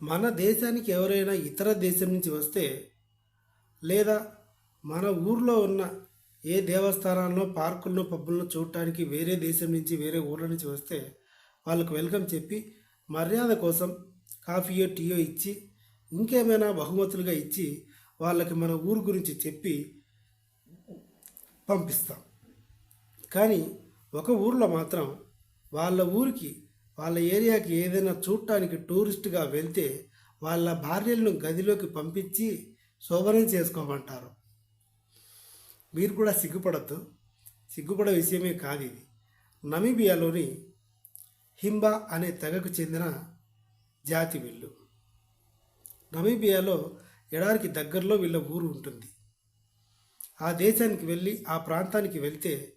మన దేశానికి ఎవరైనా ఇతర దేశం నుంచి వస్తే లేదా మన ఊర్లో ఉన్న ఏ దేవస్థానాల్లో పార్కుల్లో పబ్బుల్లో చూడటానికి వేరే దేశం నుంచి వేరే ఊర్ల నుంచి వస్తే వాళ్ళకు వెల్కమ్ చెప్పి మర్యాద కోసం కాఫీయో టీయో ఇచ్చి ఇంకేమైనా బహుమతులుగా ఇచ్చి వాళ్ళకి మన ఊరు గురించి చెప్పి పంపిస్తాం. కానీ ఒక ఊర్లో మాత్రం వాళ్ళ ఊరికి వాళ్ళ ఏరియాకి ఏదైనా చూడటానికి టూరిస్ట్గా వెళ్తే వాళ్ళ భార్యలను గదిలోకి పంపించి శోభనం చేసుకోమంటారు. మీరు కూడా సిగ్గుపడద్దు. సిగ్గుపడే విషయమే కాదు ఇది. నమీబియాలోని హింబా అనే తెగకు చెందిన జాతి వీళ్ళు. నమీబియాలో ఎడారికి దగ్గరలో వీళ్ళ ఊరు ఉంటుంది. ఆ దేశానికి వెళ్ళి ఆ ప్రాంతానికి వెళ్తే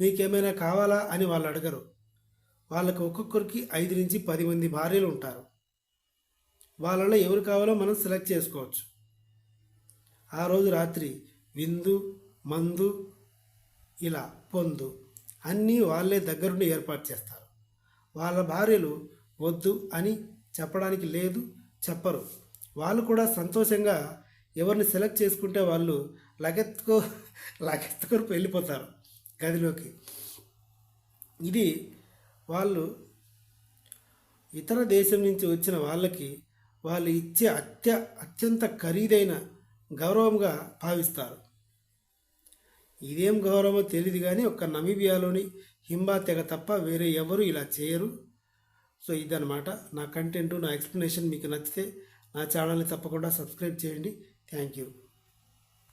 మీకేమైనా కావాలా? అని వాళ్ళు అడగరు. వాళ్ళకు ఒక్కొక్కరికి ఐదు నుంచి పది మంది భార్యలు ఉంటారు. వాళ్ళలో ఎవరు కావాలో మనం సెలెక్ట్ చేసుకోవచ్చు. ఆ రోజు రాత్రి విందు మందు ఇలా పొందు అన్నీ వాళ్ళే దగ్గరుండి ఏర్పాటు చేస్తారు. వాళ్ళ భార్యలు వద్దు అని చెప్పడానికి లేదు చెప్పరు. వాళ్ళు కూడా సంతోషంగా ఎవరిని సెలెక్ట్ చేసుకుంటే వాళ్ళు లగెత్తుకో లగెత్తుకొని వెళ్ళిపోతారు గదిలోకి. ఇది వాళ్ళు ఇతర దేశం నుంచి వచ్చిన వాళ్ళకి వాళ్ళు ఇచ్చే అత్య అత్యంత ఖరీదైన గౌరవంగా భావిస్తారు. ఇదేం గౌరవమో తెలియదు కానీ ఒక్క నమీబియాలోని హింబా తెగ తప్ప వేరే ఎవరు ఇలా చేయరు. సో ఇదనమాట నా కంటెంట్ నా ఎక్స్ప్లెనేషన్ మీకు నచ్చితే నా ఛానల్ని తప్పకుండా సబ్స్క్రైబ్ చేయండి. Thank you.